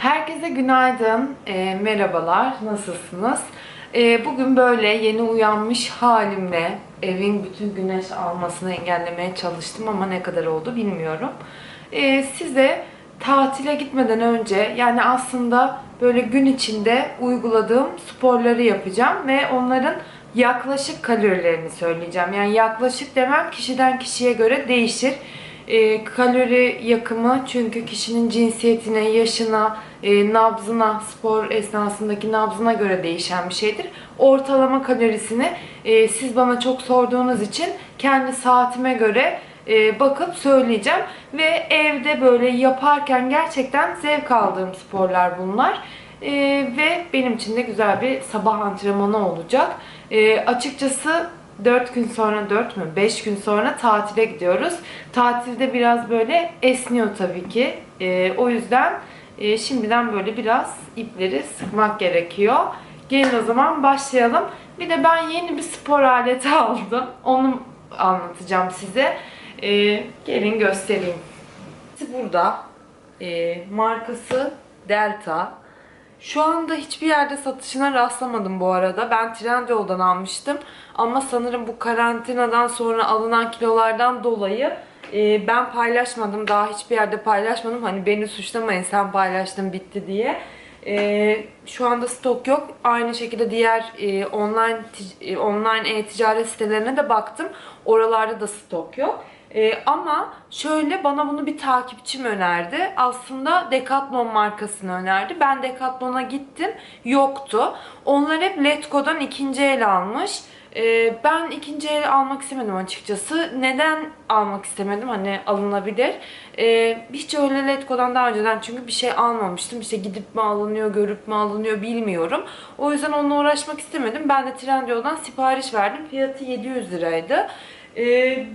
Herkese günaydın, e, merhabalar, nasılsınız? E, bugün böyle yeni uyanmış halimle evin bütün güneş almasını engellemeye çalıştım ama ne kadar oldu bilmiyorum. E, size tatile gitmeden önce yani aslında böyle gün içinde uyguladığım sporları yapacağım ve onların yaklaşık kalorilerini söyleyeceğim. Yani yaklaşık demem kişiden kişiye göre değişir. E, kalori yakımı çünkü kişinin cinsiyetine, yaşına, e, nabzına, spor esnasındaki nabzına göre değişen bir şeydir. Ortalama kalorisini e, siz bana çok sorduğunuz için kendi saatime göre e, bakıp söyleyeceğim. Ve evde böyle yaparken gerçekten zevk aldığım sporlar bunlar. E, ve benim için de güzel bir sabah antrenmanı olacak. E, açıkçası 4 gün sonra 4 mü 5 gün sonra tatile gidiyoruz. Tatilde biraz böyle esniyor tabii ki. Ee, o yüzden e, şimdiden böyle biraz ipleri sıkmak gerekiyor. Gelin o zaman başlayalım. Bir de ben yeni bir spor aleti aldım. Onu anlatacağım size. Ee, gelin göstereyim. Burada e, markası Delta. Şu anda hiçbir yerde satışına rastlamadım bu arada. Ben Trendyol'dan almıştım. Ama sanırım bu karantinadan sonra alınan kilolardan dolayı e, ben paylaşmadım. Daha hiçbir yerde paylaşmadım. Hani beni suçlamayın sen paylaştın bitti diye. E, şu anda stok yok. Aynı şekilde diğer e, online e, online e-ticaret sitelerine de baktım. Oralarda da stok yok. Ee, ama şöyle bana bunu bir takipçim önerdi. Aslında Decathlon markasını önerdi. Ben Decathlon'a gittim. Yoktu. Onlar hep Letgo'dan ikinci el almış. Ee, ben ikinci el almak istemedim açıkçası. Neden almak istemedim? Hani alınabilir. Ee, hiç öyle Letgo'dan daha önceden çünkü bir şey almamıştım. İşte gidip mi alınıyor, görüp mü alınıyor bilmiyorum. O yüzden onunla uğraşmak istemedim. Ben de Trendyol'dan sipariş verdim. Fiyatı 700 liraydı. Ee,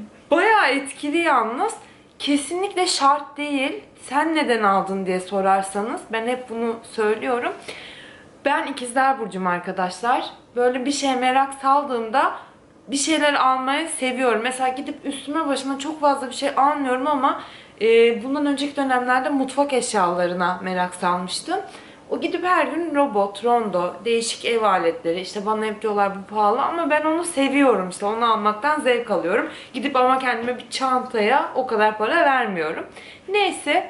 bayağı etkili yalnız. Kesinlikle şart değil. Sen neden aldın diye sorarsanız ben hep bunu söylüyorum. Ben ikizler burcum arkadaşlar. Böyle bir şeye merak saldığımda bir şeyler almayı seviyorum. Mesela gidip üstüme başıma çok fazla bir şey almıyorum ama e, bundan önceki dönemlerde mutfak eşyalarına merak salmıştım. O gidip her gün robot, rondo, değişik ev aletleri işte bana hep diyorlar bu pahalı ama ben onu seviyorum işte onu almaktan zevk alıyorum. Gidip ama kendime bir çantaya o kadar para vermiyorum. Neyse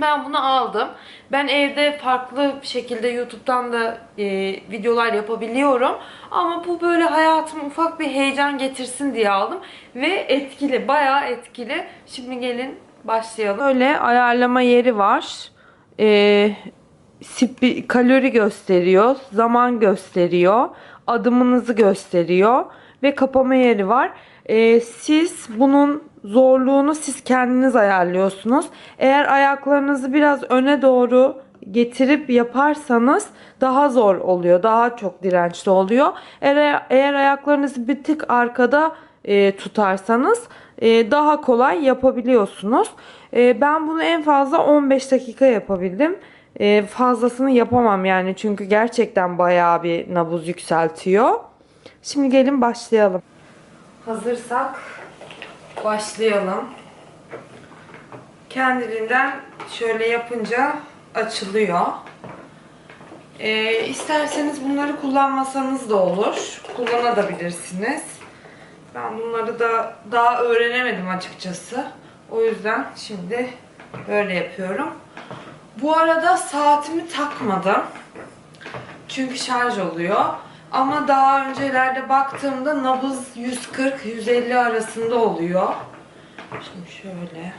ben bunu aldım. Ben evde farklı bir şekilde YouTube'dan da e, videolar yapabiliyorum. Ama bu böyle hayatıma ufak bir heyecan getirsin diye aldım. Ve etkili, bayağı etkili. Şimdi gelin başlayalım. Böyle ayarlama yeri var. E, spi- kalori gösteriyor, zaman gösteriyor, adımınızı gösteriyor ve kapama yeri var. Ee, siz bunun zorluğunu siz kendiniz ayarlıyorsunuz. Eğer ayaklarınızı biraz öne doğru getirip yaparsanız daha zor oluyor. Daha çok dirençli oluyor. Eğer, eğer ayaklarınızı bir tık arkada e, tutarsanız e, daha kolay yapabiliyorsunuz. E, ben bunu en fazla 15 dakika yapabildim. E, fazlasını yapamam yani çünkü gerçekten bayağı bir nabız yükseltiyor. Şimdi gelin başlayalım. Hazırsak başlayalım. Kendiliğinden şöyle yapınca açılıyor. E, isterseniz bunları kullanmasanız da olur. Kullanabilirsiniz. Ben bunları da daha öğrenemedim açıkçası. O yüzden şimdi böyle yapıyorum. Bu arada saatimi takmadım. Çünkü şarj oluyor. Ama daha öncelerde baktığımda nabız 140-150 arasında oluyor. Şimdi şöyle.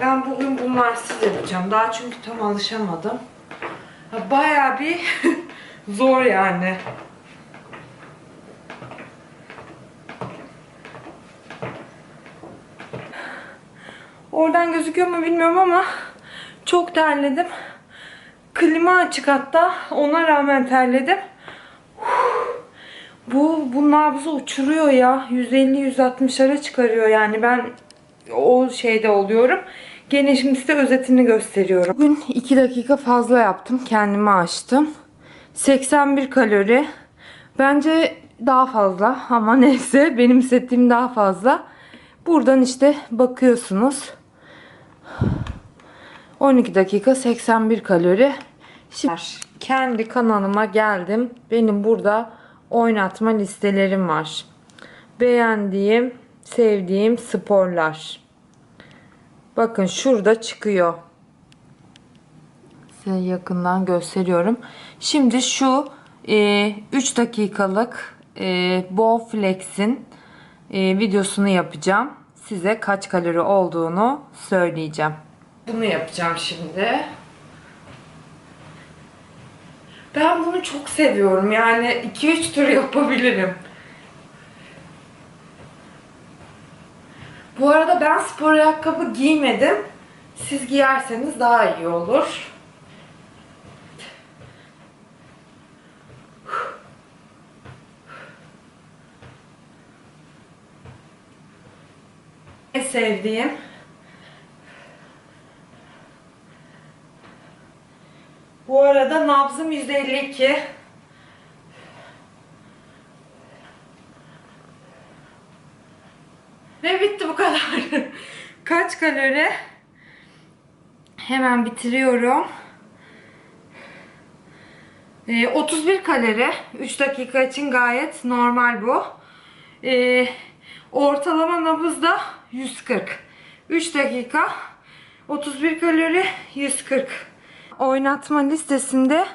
Ben bugün bunlarsız yapacağım. Daha çünkü tam alışamadım. Ha, Bayağı bir zor yani. Oradan gözüküyor mu bilmiyorum ama çok terledim. Klima açık hatta. Ona rağmen terledim. Bu, bu nabzı uçuruyor ya. 150-160'lara çıkarıyor yani. Ben o şeyde oluyorum. Gene şimdi size özetini gösteriyorum. Bugün 2 dakika fazla yaptım. Kendimi açtım. 81 kalori. Bence daha fazla ama neyse benim hissettiğim daha fazla. Buradan işte bakıyorsunuz. 12 dakika 81 kalori. Şimdi kendi kanalıma geldim. Benim burada oynatma listelerim var. Beğendiğim, sevdiğim sporlar. Bakın şurada çıkıyor. Size yakından gösteriyorum. Şimdi şu e, 3 dakikalık e, Bowflex'in e, videosunu yapacağım. Size kaç kalori olduğunu söyleyeceğim. Bunu yapacağım şimdi. Ben bunu çok seviyorum. Yani 2-3 tur yapabilirim. Bu arada ben spor ayakkabı giymedim. Siz giyerseniz daha iyi olur. En sevdiğim Bu arada nabzım 152. Ve bitti bu kadar. Kaç kalori? Hemen bitiriyorum. Ee, 31 kalori. 3 dakika için gayet normal bu. Ee, ortalama nabız da 140. 3 dakika 31 kalori 140. Oynatma listesinde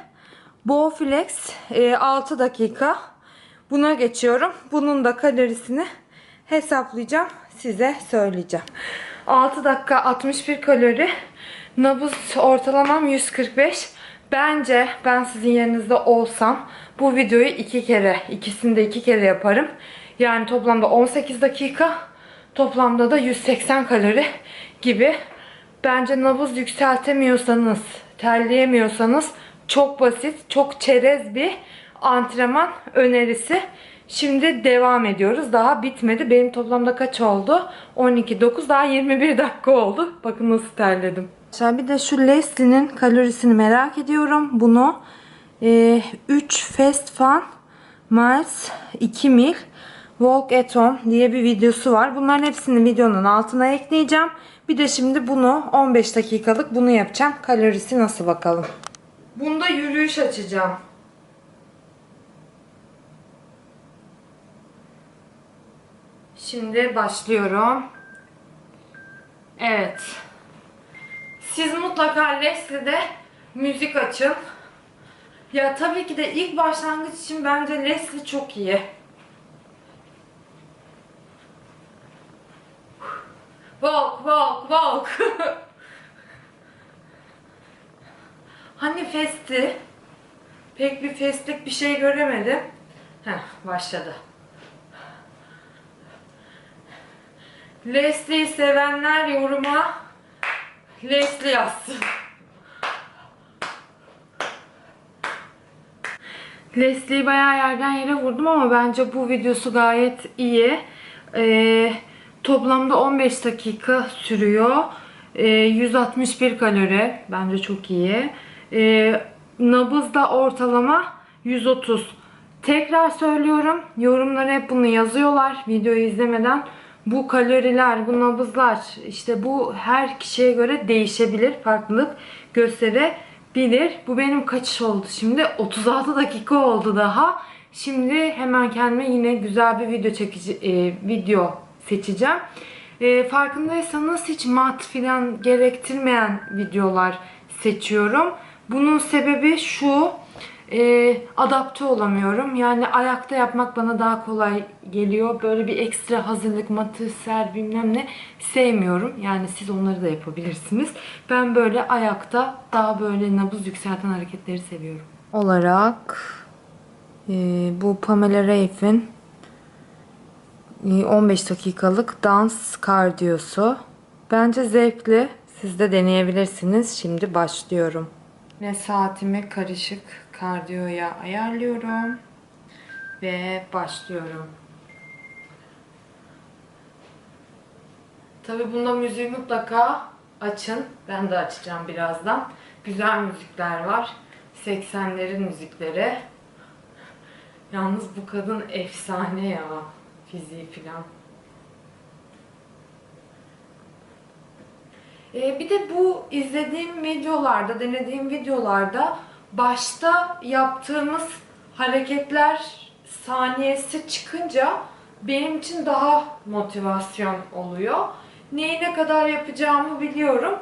Bowflex e, 6 dakika. Buna geçiyorum. Bunun da kalorisini hesaplayacağım. Size söyleyeceğim. 6 dakika 61 kalori. Nabız ortalamam 145. Bence ben sizin yerinizde olsam bu videoyu iki kere, ikisini de iki kere yaparım. Yani toplamda 18 dakika, toplamda da 180 kalori gibi. Bence nabız yükseltemiyorsanız, terleyemiyorsanız çok basit, çok çerez bir antrenman önerisi. Şimdi devam ediyoruz. Daha bitmedi. Benim toplamda kaç oldu? 12, 9 daha 21 dakika oldu. Bakın nasıl terledim. Şimdi bir de şu Leslie'nin kalorisini merak ediyorum. Bunu e, 3 Fast Fun Miles 2 mil Walk at Home diye bir videosu var. Bunların hepsini videonun altına ekleyeceğim. Bir de şimdi bunu 15 dakikalık bunu yapacağım. Kalorisi nasıl bakalım. Bunda yürüyüş açacağım. Şimdi başlıyorum. Evet. Siz mutlaka Leslie'de müzik açın. Ya tabii ki de ilk başlangıç için bence Leslie çok iyi. Walk, walk, walk. hani festi? Pek bir festlik bir şey göremedim. Heh, başladı. Leslie'yi sevenler yoruma Leslie yazsın. Leslie'yi bayağı yerden yere vurdum ama bence bu videosu gayet iyi. Ee, toplamda 15 dakika sürüyor. Ee, 161 kalori. Bence çok iyi. Ee, nabız da ortalama 130. Tekrar söylüyorum. Yorumlara hep bunu yazıyorlar videoyu izlemeden. Bu kaloriler, bu nabızlar işte bu her kişiye göre değişebilir. Farklılık gösterebilir. Bu benim kaçış oldu şimdi? 36 dakika oldu daha. Şimdi hemen kendime yine güzel bir video çekici e, video seçeceğim. E, farkındaysanız hiç mat filan gerektirmeyen videolar seçiyorum. Bunun sebebi şu e, adapte olamıyorum. Yani ayakta yapmak bana daha kolay geliyor. Böyle bir ekstra hazırlık, matı, ser bilmem ne sevmiyorum. Yani siz onları da yapabilirsiniz. Ben böyle ayakta daha böyle nabız yükselten hareketleri seviyorum. Olarak e, bu Pamela Reif'in 15 dakikalık dans kardiyosu. Bence zevkli. Siz de deneyebilirsiniz. Şimdi başlıyorum. Ve saatimi karışık kardiyoya ayarlıyorum. Ve başlıyorum. Tabi bunda müziği mutlaka açın. Ben de açacağım birazdan. Güzel müzikler var. 80'lerin müzikleri. Yalnız bu kadın efsane ya. Fiziği filan. Ee, bir de bu izlediğim videolarda, denediğim videolarda başta yaptığımız hareketler saniyesi çıkınca benim için daha motivasyon oluyor. Neyi ne kadar yapacağımı biliyorum.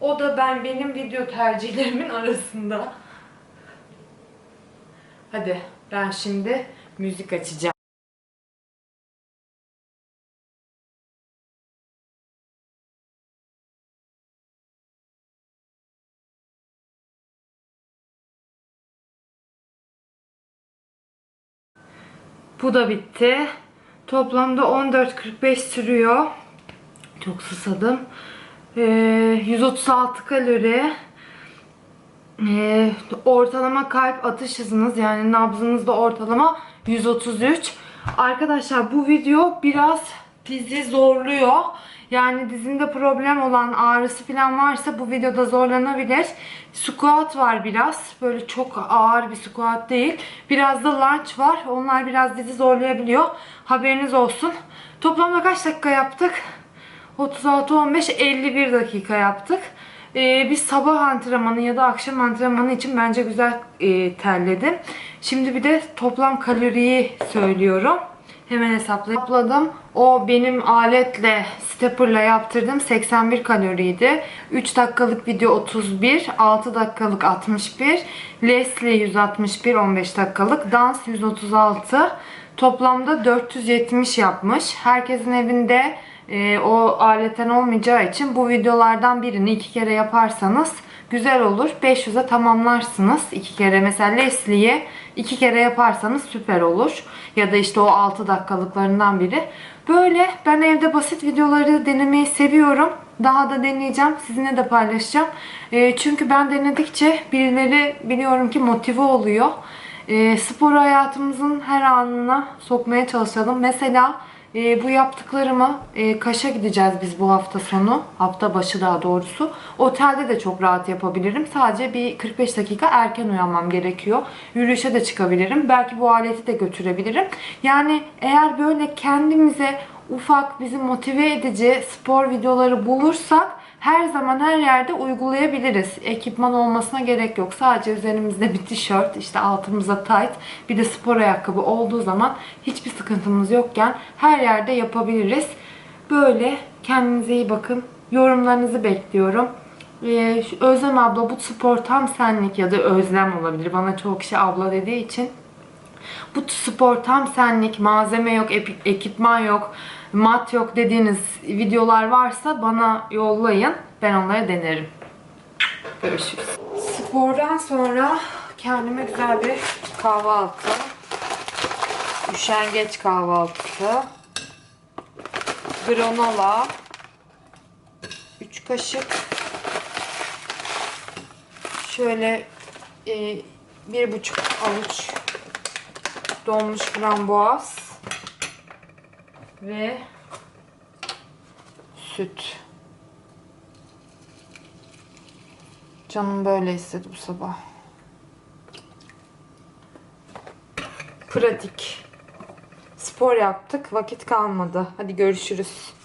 O da ben benim video tercihlerimin arasında. Hadi ben şimdi müzik açacağım. Bu da bitti. Toplamda 14.45 sürüyor. Çok susadım. Ee, 136 kalori. Ee, ortalama kalp atış hızınız yani nabzınız da ortalama 133. Arkadaşlar bu video biraz bizi zorluyor. Yani dizinde problem olan ağrısı falan varsa bu videoda zorlanabilir. Squat var biraz. Böyle çok ağır bir squat değil. Biraz da lunge var. Onlar biraz dizi zorlayabiliyor. Haberiniz olsun. Toplamda kaç dakika yaptık? 36, 15, 51 dakika yaptık. Ee, biz sabah antrenmanı ya da akşam antrenmanı için bence güzel e, terledim. Şimdi bir de toplam kaloriyi söylüyorum. Hemen. Hesapladım. O benim aletle, stepper'la yaptırdığım 81 kaloriydi. 3 dakikalık video 31, 6 dakikalık 61, Leslie 161, 15 dakikalık, dans 136. Toplamda 470 yapmış. Herkesin evinde e, o aletten olmayacağı için bu videolardan birini iki kere yaparsanız güzel olur. 500'e tamamlarsınız iki kere. Mesela Leslie'yi iki kere yaparsanız süper olur. Ya da işte o 6 dakikalıklarından biri. Böyle ben evde basit videoları denemeyi seviyorum. Daha da deneyeceğim. Sizinle de paylaşacağım. E, çünkü ben denedikçe birileri biliyorum ki motive oluyor. E, spor hayatımızın her anına sokmaya çalışalım. Mesela e, bu yaptıklarımı e, Kaş'a gideceğiz biz bu hafta sonu. Hafta başı daha doğrusu. Otelde de çok rahat yapabilirim. Sadece bir 45 dakika erken uyanmam gerekiyor. Yürüyüşe de çıkabilirim. Belki bu aleti de götürebilirim. Yani eğer böyle kendimize ufak bizi motive edici spor videoları bulursak her zaman her yerde uygulayabiliriz. Ekipman olmasına gerek yok. Sadece üzerimizde bir tişört, işte altımıza tight, bir de spor ayakkabı olduğu zaman hiçbir sıkıntımız yokken her yerde yapabiliriz. Böyle kendinize iyi bakın. Yorumlarınızı bekliyorum. Ee, Özlem abla bu spor tam senlik ya da Özlem olabilir. Bana çoğu kişi abla dediği için bu spor tam senlik, malzeme yok, ekipman yok, mat yok dediğiniz videolar varsa bana yollayın. Ben onları denerim. Görüşürüz. Spordan sonra kendime güzel bir kahvaltı. Üşengeç kahvaltısı. Granola. 3 kaşık. Şöyle e, bir buçuk avuç donmuş frambuaz ve süt. Canım böyle istedi bu sabah. Pratik. Spor yaptık, vakit kalmadı. Hadi görüşürüz.